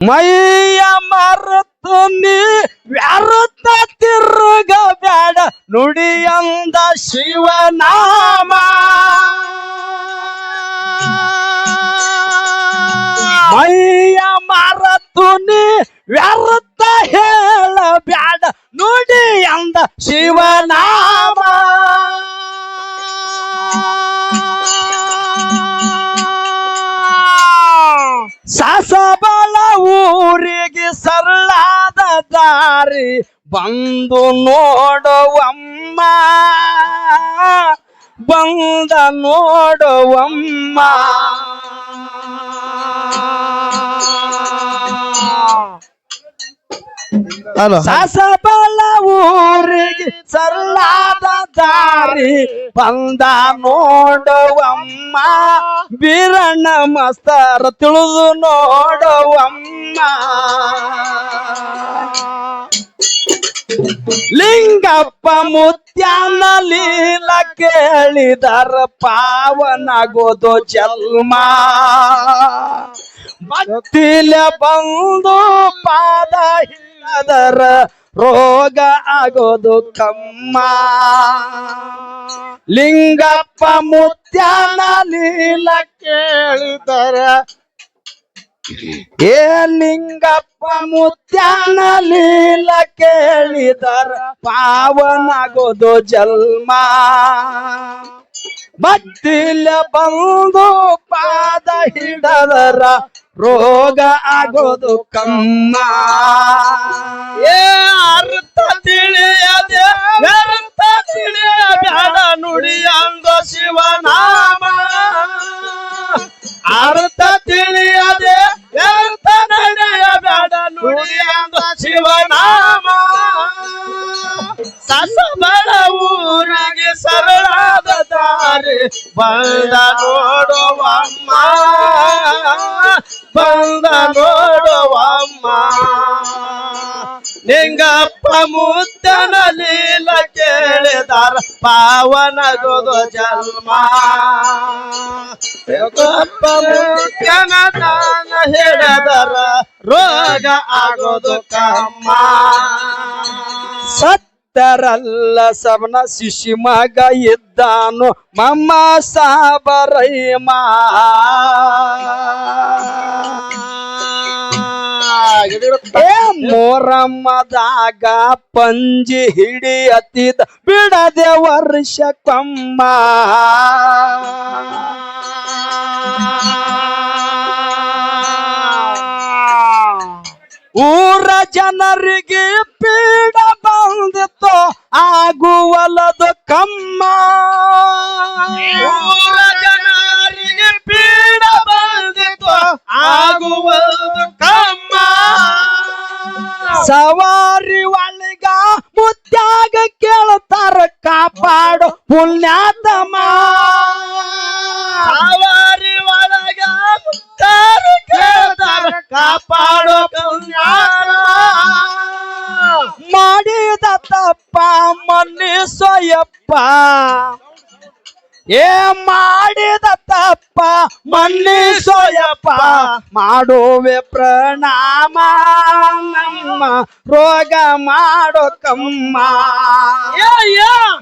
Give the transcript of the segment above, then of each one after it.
ಮೈಯ ಮರೆತು ನೀ ವ್ಯರ್ಥ ತಿರುಗ ಬ್ಯಾಡ ನುಡಿಯಂದ ಶಿವನಾಮ ಬಂದು ನೋಡುವಮ್ಮ ಬಂದ ನೋಡುವಮ್ಮ ಹಲೋ. ಸಾಸಬಳ ಊರಿಗೆ ದಾರಿ ಬಂದ ನೋಡುವಮ್ಮ. ಬೀರಣ್ಣ ಮಸ್ತರ ತಿಳಿದು ನೋಡುವಮ್ಮ. ಲಿಂಗಪ್ಪ ಮುತ್ಯಾನ ಲೀಲ ಕೇಳಿದರ ಪಾವನಗೋದು ಜನ್ಮ. ಭಕ್ತಿಲ ಬಂದು ಪಾದ ಹಿಡಿದರ ರೋಗ ಆಗೋದು ಕಮ್ಮ. ಲಿಂಗಪ್ಪ ಮುತ್ಯಾನ ಲೀಲ ಕೇಳಿದರ, ಏ ಲಿಂಗಪ್ಪ ಮುತ್ಯಾನ ಲೀಲ ಕೇಳಿದರ ಪಾವನಾಗೋದು ಜಲ್ಮ ಬತ್ತಿಲ್ಲ ಬಂದು ಪಾದ ಹಿಡದರ ರೋಗ ಆಗೋದು ಕಮ್ಮ. ಏ, ಅರ್ಥ ತಿಳಿಯದೆ ವ್ಯರ್ಥ ತಿಳಿಯಬೇಡ ನುಡಿಯಂದ ಶಿವನಾಮ. ಅರ್ಥ ತಿಳಿಯದೆ ವ್ಯರ್ಥ ನಡೆಯಬೇಡ ನುಡಿಯಂದ ಶಿವನಾಮ. ಸಸಬಳ ಊರಿಗೆ ಸರಳಾದ ದಾರಿ ಬಂದ ನೋಡುವಮ್ಮ. ಬಂದ ನೋಡುವಮ್ಮ. ನಿಂಗಪ್ಪ ಮುದ್ದನ ಲೀಲ ಕೇಳಿದಾರ ಪಾವನಗೋದು ಜನ್ಮ. ನಿಂಗಪ್ಪ ಮುದ್ದನ ದಾನ ಹಿಡದರ, ರೋಗ ಆಗೋದು ಕಮ್ಮ. ಸತ್ತರಲ್ಲ ಸವನ ಶಿಶಿ ಮಗ ಇದ್ದಾನು ಮಮ್ಮ ಸಾಬರೈಮ. ಮೋರಮ್ಮದಾಗ ಪಂಜಿ ಹಿಡಿಯತ್ತಿದ ಬಿಡದೆ ವರ್ಷಕ್ಕೊಮ್ಮ ಊರ ಜನರಿಗೆ ಪೀಡ ಬಂದಿತ್ತು ಆಗುವಲದು ಕಮ್ಮ. ಜನರಿಗೆ ಪೀಡ ಬಂದಿತ್ತು ಆಗುವಲದು ಕಮ್ಮ. ಸವಾರಿ ಒಳಗ ಮುತ್ಯಾಗ ಕೇಳ್ತಾರ ಕಾಪಾಡು ಪುಣ್ಯಾತಮ. ಸವಾರಿ ಒಳಗ ಮುತ್ಯಾಗ ಕೇಳ್ತಾರ ಕಾಪಾಡು ಏ ಮಾಡಿದ ತಪ್ಪ. ಮನ್ನಿಸೋಯಪ್ಪ ಮಾಡುವೆ ಪ್ರಣಾಮ. ನಮ್ಮ ರೋಗ ಮಾಡೋ ಕಮ್ಮ.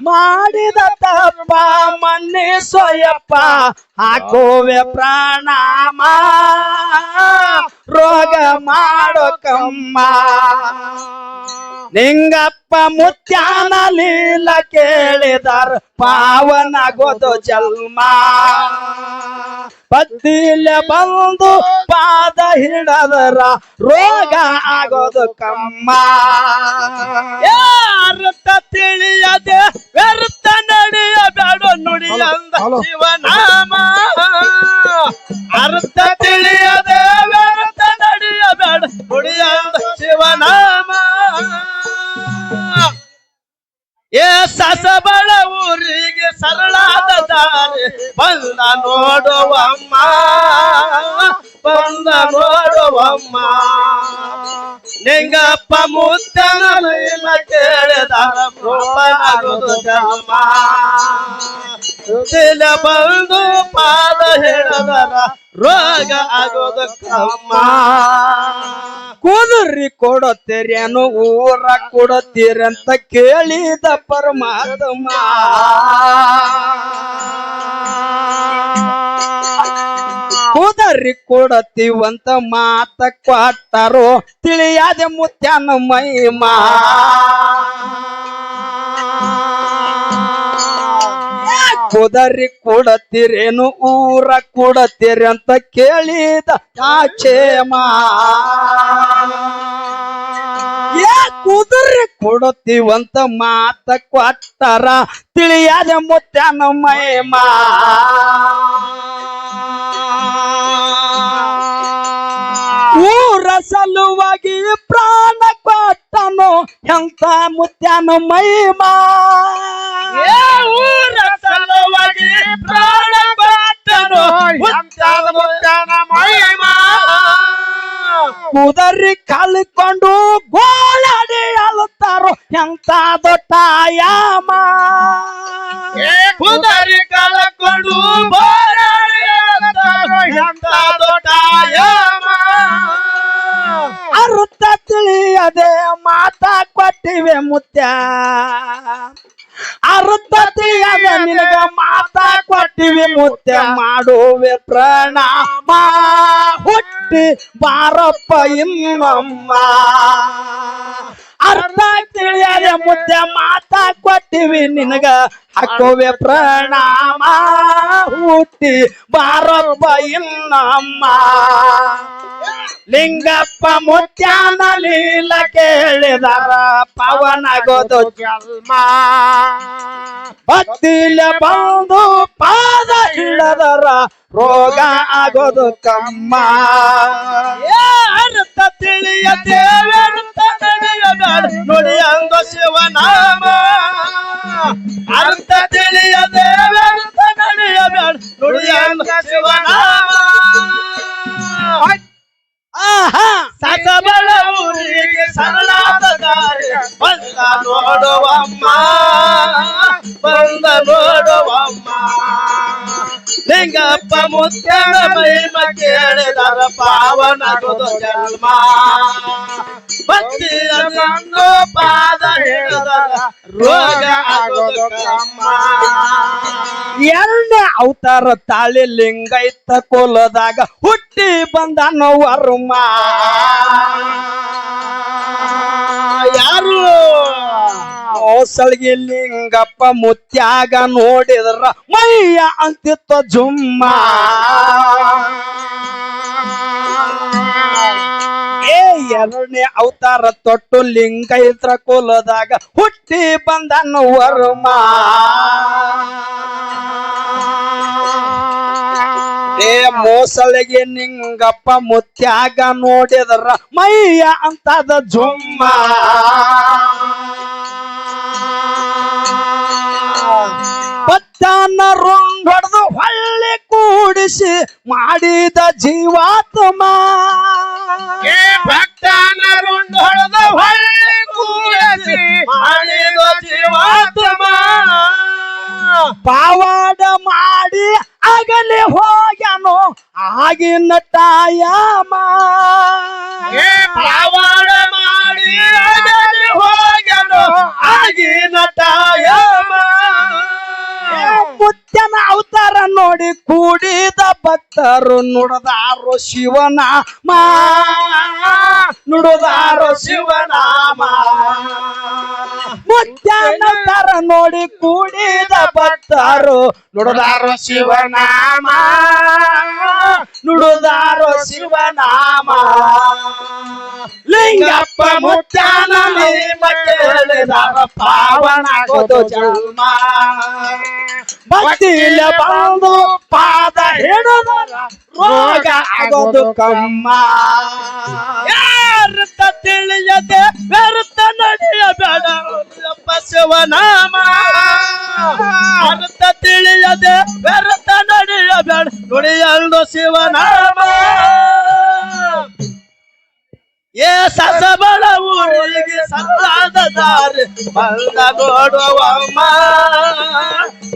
ಮಾಡಿದ ತಪ್ಪ ಮನ್ನಿಸೋಯಪ್ಪ ಹಾಕೋವೆ ಪ್ರಣಾಮ. ರೋಗ ಮಾಡೋ ಕಮ್ಮ. ನಿಂಗಪ್ಪ ಮುತ್ಯಾನ ಲೀಲ ಕೇಳಿದಾರ ಪಾವನಾಗೋದು ಜನ್ಮ ಪತ್ತಿಲ ಬಂದು ಪಾದ ಹಿಡದರ ರೋಗ ಆಗೋದು ಕಮ್ಮ ಯಾರು ತಿಳಿಯದೆ ವ್ಯರ್ಥ ನಡೆಯಬೇಡ ನುಡಿಯಂದ ಹಲೋ. ತಿಲ ಬಂದು ಪಾದ ಹೇಳದರ ರೋಗ ಆಗೋದಕ್ಕಮ್ಮ ಕಮ್ಮ ಕುದುರಿ ಕೊಡುತ್ತೀರೇನು ಊರ ಕೊಡತ್ತೀರಂತ ಕೇಳಿದ ಪರಮಾತ್ಮ. ಕುದರಿ ಕೊಡತ್ತೀವಂತ ಮಾತ ಕೊಟ್ಟರು ತಿಳಿಯಾದೆ ಮುತ್ಯಾನ ಮೈಮಾ ಕುದರಿ ಕೊಡತ್ತೀರೇನು ಊರ ಕೊಡತ್ತೀರಿ ಅಂತ ಕೇಳಿದ ಆಕ್ಷೇಮ ಏ ಕುದುರೆ ಕೊಡುತ್ತೀವಂತ ಮಾತ ಕೊಟ್ಟರ ತಿಳಿಯಾದ ಮುತ್ಯಾನ ಮೈಮ. ಊರ ಸಲುವಾಗಿ ಪ್ರಾಣ ಕೊಟ್ಟನು ಎಂತ ಮುತ್ಯಾನ ಮೈಮಾ ಏ ಊರ ಸಲುವಾಗಿ ಪ್ರಾಣ ಕೊಟ್ಟನು ಹುಚ್ಚಾದ ಮುತ್ತನ ಮಹಿಮಾ ಕುದರಿ ಕಳ್ಕೊಂಡು ಗೋಳಾಡಿ ಅಳುತ್ತಾರೋ ಅರುತ್ತ ತಿಳಿಯದೆ ಮಾತಾ ಕೊಟ್ಟಿವೆ ಮುತ್ಯ. ಅರ್ಥ ತಿಳಿಯದೆ ನಿನಗ ಮಾತಾ ಕೊಟ್ಟಿವೆ ಮುತ್ಯ. ಮಾಡುವೆ ಪ್ರಣಾಮ ಹುಟ್ಟಿ ಬಾರಪ್ಪ ಇಮ್ಮಮ್ಮ. ಅರ್ಥ ತಿಳಿಯದೆ ಮುದ್ದೆ ಮಾತಾ ಕೊಟ್ಟಿವಿ ನಿನಗ ಹಾಕೋವೆ ಪ್ರಣಾಮ ಹುಟ್ಟಿ ಬಾರಪ್ಪ ಇನ್ನಮ್ಮ ಲಿಂಗಪ್ಪ ಮುತ್ಯಾನ ಲೀಲ ಕೇಳಿದಾರ ಪವನಗೋದು ಜನ್ಮ. ಭಕ್ತಿಲ ಬಂದು ಪಾದ ಇಳದರ, ರೋಗ ಆಗೋದು ಕಮ್ಮ. ಅರ್ಥ ತಿಳಿಯ ದೇವರ್ಥ ನಡೆಯಬೇಡ ನುಡಿ ಅಂದ ಶಿವನಾಮ. ಅರ್ಥ ಜನ್ಮ ಭಕ್ತಿಯ ಬಂದು ಪಾದ ಹೇಳದ ರೋಗ ಆಗೋದು ಕಮ್ಮ ಎರಡನೇ ಅವತಾರ ತಾಳಿ ಲಿಂಗೈತ ಕುಲದಾಗ ಹುಟ್ಟಿ ಬಂದನು ವರ್ಮ ಯಾರು? ಲಿಂಗಪ್ಪ ಮುತ್ಯಾಗ ನೋಡಿದ್ರ ಮೈಯ ಅಂತಿತ್ತ ಜುಮ್ಮ. ಏ, ಎರಡನೇ ಅವತಾರ ತೊಟ್ಟು ಲಿಂಗೈತ್ರ ಕುಲದಾಗ ಹುಟ್ಟಿ ಬಂದನು ವರ್ಮ. ಏ ಮೋಸಳಿಗೆ ನಿಂಗಪ್ಪ ಮುತ್ಯಾಗ ನೋಡಿದ್ರ ಮೈಯ ಅಂತದ ಜುಮ್ಮ. ಪತ್ತಾನ ರೋಂಗ್ ಹೊಡೆದು ಕೂಡಿಸಿ ಮಾಡಿದ ಜೀವಾತ್ಮ. ಮಾಡಿದ ಜೀವಾತ್ಮ. ಪಾವಾಡ ಮಾಡಿ ಆಗಲಿ ಹೋಗ್ಯಾನೋ ಆಗಿನ ತಾಯಮ್ಮ. ಪಾವಾಡ ಮಾಡಿ ಅಗಲಿ ಹೋಗ್ಯಾನೋ ಆಗಿನ ಟಾಯಮ ಮುತ್ಯನ ಅವತಾರ ನೋಡಿ ಕೂಡಿದ ಭಕ್ತರು ನುಡದಾರು ಶಿವನ ನುಡದಾರು ಶಿವನಾಮ ಮುತ್ಯನ ಅವತಾರ ನೋಡಿ ಕೂಡಿದ ಭಕ್ತರು ನುಡದಾರು ಶಿವನಾಮ ನುಡುದಾರೋ ಶಿವನಾಮ ಲಿಂಗಪ್ಪ ಮುತ್ಯಾನ ಪಾವನ ಕೇಳಿದಾರ ಪಾವನಾಗೋದು ಜನ್ಮ ಭಕ್ತಿಲ ಬಂದು ಪಾದ ಹಿಡಿದರ ರೋಗ ಆಗೋದು ಕಮ್ಮ. ಯಾರತ ತಿಳಿಯದೆ ವ್ಯರ್ಥ ನಡೆಯಬೇಡ. ಶಿವನಾಮ ಅರ್ಥ ತಿಳಿಯದೆ ವ್ಯರ್ಥ ನಡೆಯಬೇಡ. ನುಡಿಯಲ್ದು ಶಿವನಾಮ ಏ ಸಸಬಳ ಊರಿಗೆ ಸಲ್ಲಾದ ದಾರಿ ಬಂದ ನೋಡುವಮ್ಮ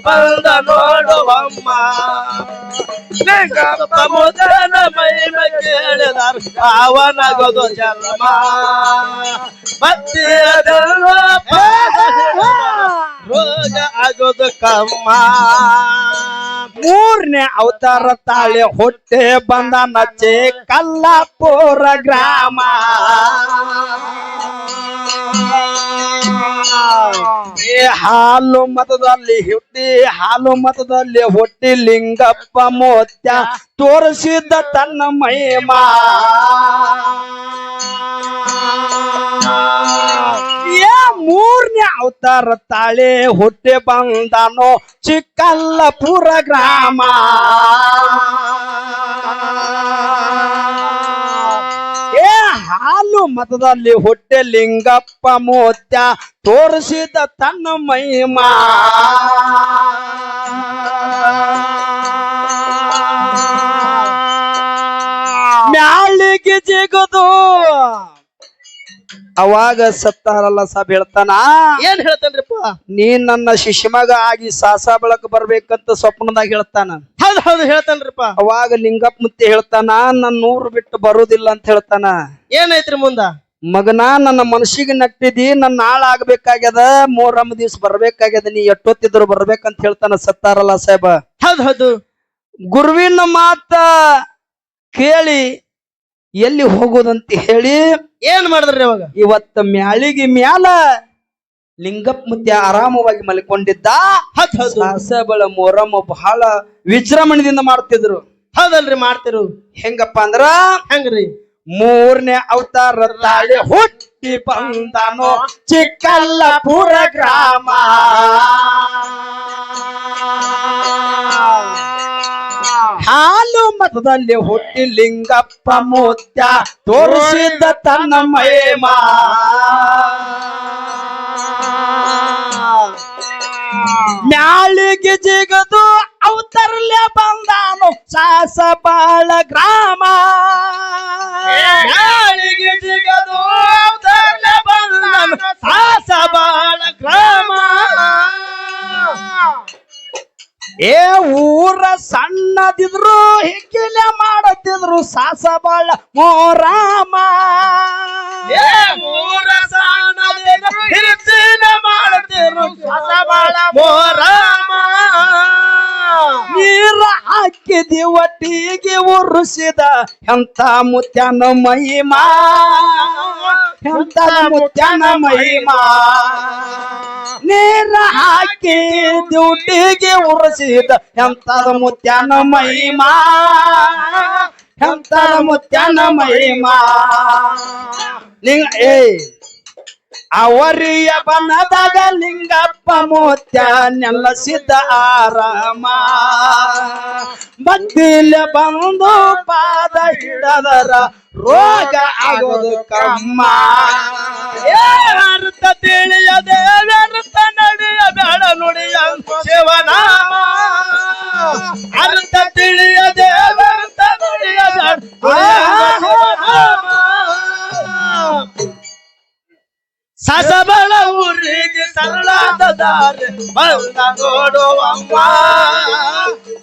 ಬಂದ ನೋಡುವಮ್ಮ. ಲಿಂಗಪ್ಪ ಮುದ್ದನ ಮೈಮ ಕೇಳಿದಾರ ಪಾವನಗೋದು ಜನ್ಮ. ಮತ್ತೆ ರೋಗ ಆಗೋದು ಕಮ್ಮ. ಮೂರನೇ ಅವತಾರ ತಾಳೆ ಹೊಟ್ಟೆ ಬಂದ ನಚ್ಚೆ ಕಲ್ಲಾಪುರ ಗ್ರಾಮ. ಏ ಹಾಲು ಮತದಲ್ಲಿ ಹುಟ್ಟಿ, ಹಾಲು ಮತದಲ್ಲಿ ಹುಟ್ಟಿ ಲಿಂಗಪ್ಪ ಮೋತ್ಯ ತೋರಿಸಿದ್ದ ತನ್ನ ಮಹಿಮಾ. ಮೂರನೇ ಅವತಾರ ತಾಳೆ ಹೊಟ್ಟೆ ಬಂದನೋ ಚಿಕ್ಕಲ್ಲಪುರ ಗ್ರಾಮ. ಏ, ಹಾಲು ಮತದಲ್ಲಿ ಹೊಟ್ಟೆ ಲಿಂಗಪ್ಪ ಮೋತ್ಯ ತೋರಿಸಿದ ತನ್ನ ಮಹಿಮಾ. ಮ್ಯಾಳಿಗೆ ಜಿಗುದು. ಅವಾಗ ಸತ್ತಾರಲ್ಲ ಸಾಬ್ ಹೇಳ್ತಾನ? ಏನ್ ಹೇಳ್ತಾನ್ರಿಪ್ಪ? ನೀ ನನ್ನ ಶಿಶುಮಗ ಆಗಿ ಸಾಸ ಬಳಕ ಬರ್ಬೇಕಂತ ಸ್ವಪ್ನದಾಗ ಹೇಳ್ತಾನ. ಹೌದ್ ಹೌದು ಹೇಳ್ತಾನ್ರಿಪ್ಪ. ಅವಾಗ ಲಿಂಗಪ್ಪ ಮುತ್ತಿ ಹೇಳ್ತಾನ ನನ್ನ ಊರು ಬಿಟ್ಟು ಬರುದಿಲ್ಲ ಅಂತ ಹೇಳ್ತಾನ. ಏನೈತ್ರಿ ಮುಂದ? ಮಗನ ನನ್ನ ಮನಸ್ಸಿಗೆ ನಟ್ಟಿದಿ ನನ್ನ ನಾಳ ಆಗ್ಬೇಕಾಗ್ಯದ ಮೂರಮ್ಮ ದಿವ್ಸ ಬರ್ಬೇಕಾಗ್ಯದ ನೀ ಎಷ್ಟೊತ್ತಿದ್ರು ಬರ್ಬೇಕಂತ ಹೇಳ್ತಾನ ಸತ್ತಾರಲ್ಲ ಸಾಹೇಬ. ಹೌದು ಹೌದು. ಗುರುವಿನ ಮಾತ ಕೇಳಿ ಎಲ್ಲಿ ಹೋಗುದಂತ ಹೇಳಿ ಏನ್ ಮಾಡಿದ್ರಿ ಅವಾಗ? ಇವತ್ತ ಮ್ಯಾಳಿಗೆ ಮ್ಯಾಲ ಲಿಂಗಪ್ಪ ಮುತ್ಯ ಆರಾಮವಾಗಿ ಮಲ್ಕೊಂಡಿದ್ದ ಹಸಬಳ ಸಾಸಬಳ ಮೊರಮ್ಮ ಬಹಳ ವಿಜೃಂಭಣೆಯಿಂದ ಮಾಡ್ತಿದ್ರು. ಹೌದಲ್ರಿ ಮಾಡ್ತಿರು. ಹೆಂಗಪ್ಪ ಅಂದ್ರ ಹೆಂಗ್ರಿ? ಮೂರನೇ ಅವತಾರ ತಾಳಿ ಹುಟ್ಟಿ ಬಂದನು ಚಿಕ್ಕಲ್ಲಪುರ ಗ್ರಾಮ. ಹಾಲು ಮತದಲ್ಲಿ ಹುಟ್ಟಿ ಲಿಂಗಪ್ಪ ಮೂತ್ಯ ತೋರಿಸಿದ ತನ್ನ ಮಹೇಮ. ಮ್ಯಾಳಿಗೆ ಜಿಗದು ಅವತರ್ಲೆ ಬಂದಾನು ಸಾಸಬಾಳ ಗ್ರಾಮ. ಮ್ಯಾಳಿಗೆ ಜಿಗದು ಅವತರ್ಲೆ ಬಂದಾನು ಸಾಸಬಾಳ ಗ್ರಾಮ. ಏ ಊರ ಸಣ್ಣದಿದ್ರು ಹಿಕ್ಕಿಲೆ ಮಾಡತಿದ್ರು ಸಾಸ ಬಾಳ ಮೋರಾಮ. ಏ ಊರ ಸಣ್ಣದಿದ್ರು ಹಿರಿಸಿನ ಮಾಡ್ತಿರು ಸಾಸ ಬಾಳ ಮೋರಾಮ. ಹಾಕಿದಿ ಒಟ್ಟಿಗೆ ಉರುಸಿದ ಎಂತ ಮುತ್ಯನ ಮಹಿಮಾ? ಎಂತ ಮುತ್ಯನ ಮಹಿಮಾ? ನೀರ ಹಾಕಿ ಡ್ಯೂಟಿಗೆ ಉರುಸಿದ ಎಂತದ ಮುತ್ಯನ ಮಹಿಮಾ? ಎಂತದ ಮುತ್ಯನ ಮಹಿಮಾ? ಲಿಂಗ ಏ ಅವರಿಯ ಬನದಾಗ ಲಿಂಗಪ್ಪ ಮೋತ್ಯ ನೆಲಸಿದ ಆರಾಮ. ಬಂದಿಲ್ಲ ಬಂದು ಪಾದ ಹಿಡದರ ರೋಗ ಆಗೋದು ಕಮ್ಮ. ಅರ್ಥ ತಿಳಿಯದೆ ವ್ಯರ್ಥ ನಡೆಯ ಬೇಡ ನುಡಿಯ ಶಿವನಾಮ ಅರ್ಥ ತಿಳಿಯದೆ ನುಡಿಯ ಶಿವನಾಮ. ಸಸಬಳ ಊರಿಗೆ ಸರಳಾದ ದಾರಿ. ಬಂದ ನೋಡುವಮ್ಮ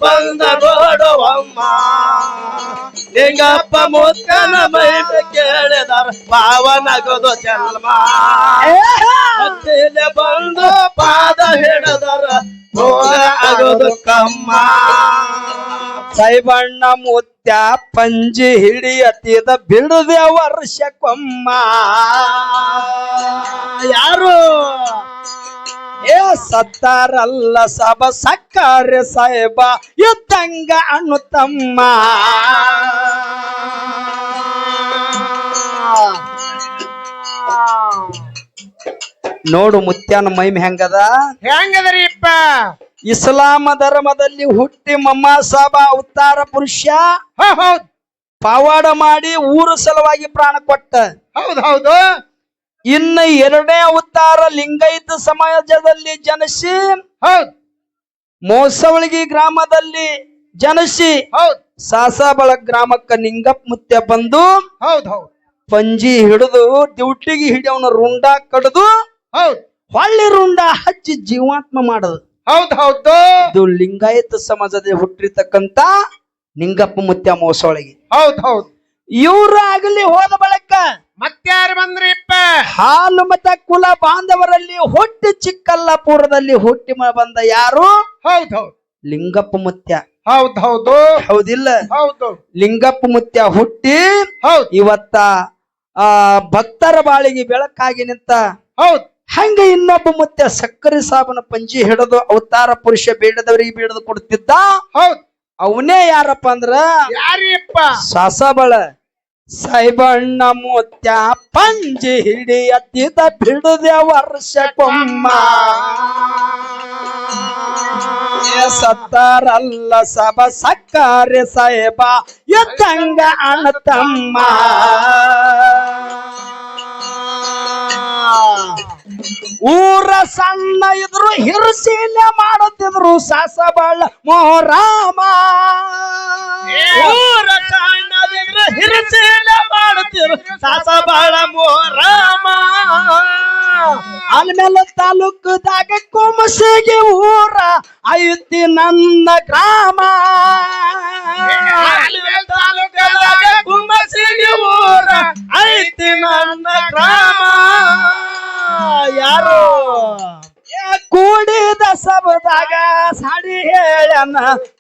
ಬಂದ ನೋಡುವಮ್ಮ ಲಿಂಗಪ್ಪ ಮುತ್ತನ ಮೈ ಕೇಳಿದಾರ ಪಾವನಗದು ಜನ್ಮ. ಹತ್ತಿಲೆ ಬಂದು ಪಾದ ಹಿಡದರ ಹೋಗ ಅಗದು ಕಮ್ಮ. ಸೈಬಣ್ಣ ಮುತ್ಯ ಪಂಜಿ ಹಿಡಿಯತಿದ ಬಿಡದೆ ವರ್ಷಕ್ಕೊಮ್ಮ ಯಾರು? ಏ ಸತ್ತಾರಲ್ಲ ಸಬ ಸಕ್ಕರೆ ಸಾಹೇಬ, ಇದ್ದಂಗ ತಮ್ಮ. ನೋಡು ಮುತ್ಯಾನ ಮೈಮ್ ಹೆಂಗದ? ಹೆಂಗದ್ರಿಪ್ಪ? ಇಸ್ಲಾಮ ಧರ್ಮದಲ್ಲಿ ಹುಟ್ಟಿ ಮಮ್ಮ ಸಾಬ ಅವತಾರ ಪುರುಷ ಹೌದ್. ಪವಾಡ ಮಾಡಿ ಊರು ಸಲುವಾಗಿ ಪ್ರಾಣ ಕೊಟ್ಟ. ಹೌದೌದು ಹೌದು. ಇನ್ನು ಎರಡನೇ ಅವತಾರ ಲಿಂಗೈತ ಸಮಾಜದಲ್ಲಿ ಜನಸಿ ಹೌದ್. ಮೋಸವಳಗಿ ಗ್ರಾಮದಲ್ಲಿ ಜನಸಿ ಹೌದ್. ಸಾಸಾಬಳ ಗ್ರಾಮಕ್ಕ ನಿಂಗಪ್ಪ ಮುತ್ಯ ಬಂದು ಹೌದು ಹೌದು. ಪಂಜಿ ಹಿಡಿದು ಡ್ಯೂಟಿಗೆ ಹಿಡಿಯವನ ರುಂಡ ಕಡ್ದು ಹೌದು. ಹೊಳ್ಳಿ ರುಂಡ ಹಚ್ಚಿ ಜೀವಾತ್ಮ ಮಾಡೋದು. ಹೌದ್ ಹೌದು. ಇದು ಲಿಂಗಾಯತ ಸಮಾಜದ ಹುಟ್ಟಿರ್ತಕ್ಕಂತ ನಿಂಗಪ್ಪ ಮುತ್ಯ ಮೋಸೊಳಗೆ. ಹೌದ್ ಹೌದ್. ಇವ್ರ ಆಗಲಿ ಹೋದ ಬಳಿಕ ಮತ್ಯಾರು ಬಂದ್ರಿಪ್ಪ ಹಾಲು ಮತ ಕುಲ ಬಾಂಧವರಲ್ಲಿ ಹುಟ್ಟಿ ಚಿಕ್ಕಲ್ಲಾಪುರದಲ್ಲಿ ಹುಟ್ಟಿ ಬಂದ ಯಾರು? ಹೌದ್ ಹೌದ್. ಲಿಂಗಪ್ಪ ಮುತ್ಯ. ಹೌದ್ ಹೌದು. ಹೌದಿಲ್ಲ? ಹೌದು. ಲಿಂಗಪ್ಪ ಮುತ್ಯ ಹುಟ್ಟಿ ಹೌದ್. ಇವತ್ತ ಆ ಭಕ್ತರ ಬಾಳಿಗೆ ಬೆಳಕಾಗಿ ನಿಂತ ಹೌದ್. ಹಂಗ ಇನ್ನೊಬ್ಬ ಮತ್ತೆ ಸಕ್ಕರೆ ಸಾಬನ ಪಂಜಿ ಹಿಡಿದು ಅವತಾರ ಪುರುಷ ಬೇಡದವರಿಗೆ ಬೇಡದು ಕೊಡ್ತಿದ್ದ? ಹೌದ್. ಅವನೇ ಯಾರಪ್ಪ ಅಂದ್ರ? ಯಾರಿಯಪ್ಪ ಸಾಸಬಳ. ಸೈಬಣ್ಣ ಮುತ್ಯ ಪಂಜಿ ಹಿಡಿಯತ್ತಿದ ಬಿಡದೆ ವರ್ಷಕ್ಕೊಮ್ಮ ಸತ್ತಾರಲ್ಲ ಸಭ ಸಕ್ಕರೆ ಸಾಹೇಬ ಎತ್ತಂಗ ಅಣ್ಣತಮ್ಮ ಊರ ಸಣ್ಣ ಇದ್ರು ಹಿರಸೀಲ ಮಾಡುತ್ತಿದ್ರು ಸಾಸಬಾಳ ಮೋರಾಮ ಊರ ಸಣ್ಣದಿದ್ರು ಹಿರುಸೀಲ ಮಾಡುತ್ತಿದ್ರು ಸಾಸ ಬಾಳ ಮೋರಾಮ ಆಲ್ಮೇಲೆ ತಾಲೂಕದಾಗ ಕುಮಸಿಗೆ ಊರ ಐತಿ ನನ್ನ ಗ್ರಾಮ. ತಾಲೂಕದಾಗ ಕುಮಸಿಗೆ ಊರ ಐತಿ ನನ್ನ ಗ್ರಾಮ. ಯಾರು? ಕೂಡಿದ ಸಬದಾಗ ಸಾಡಿ ಹೇಳನ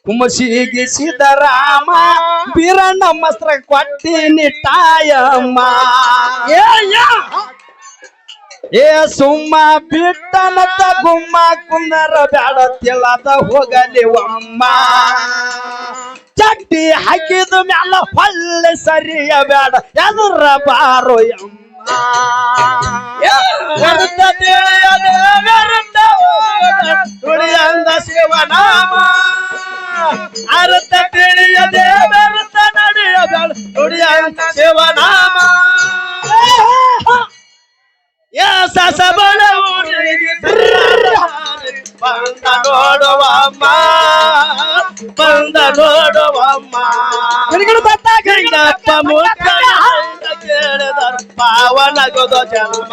ಕುಮಸಿಗೆ ಸಿದ್ದರಾಮ ಬೀರಣ್ಣ ಮಸ್ತ್ರ ಕೊಟ್ಟಿನಿ ತಾಯಮ್ಮ ಏ ಸುಮ್ಮ ಬಿಟ್ಟನತ ಗುಮ್ಮ, ಕುಂದರ ಬ್ಯಾಡ ತಿಳದ ಹೋಗಲಿ ಒಮ್ಮ ಚಡ್ಡಿ ಹಾಕಿದ ಮ್ಯಾಲ ಹೊಳ್ಳೆ ಸರಿಯ ಬ್ಯಾಡ, ಎದುರ ಬಾರೋ ಸಸಬಳ ಊರಿಗೆ ಬಂದ ನೋಡುವಮ್ಮ ಬಂದ ನೋಡುವಮ್ಮ ಪಾವನಗದ ಜನ್ಮ.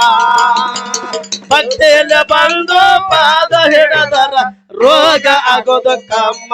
ಭಕ್ತಿಯಲ್ಲಿ ಬಂದು ಪಾದ ಹಿಡದರ ರೋಗ ಆಗೋದು ಕಮ್ಮ.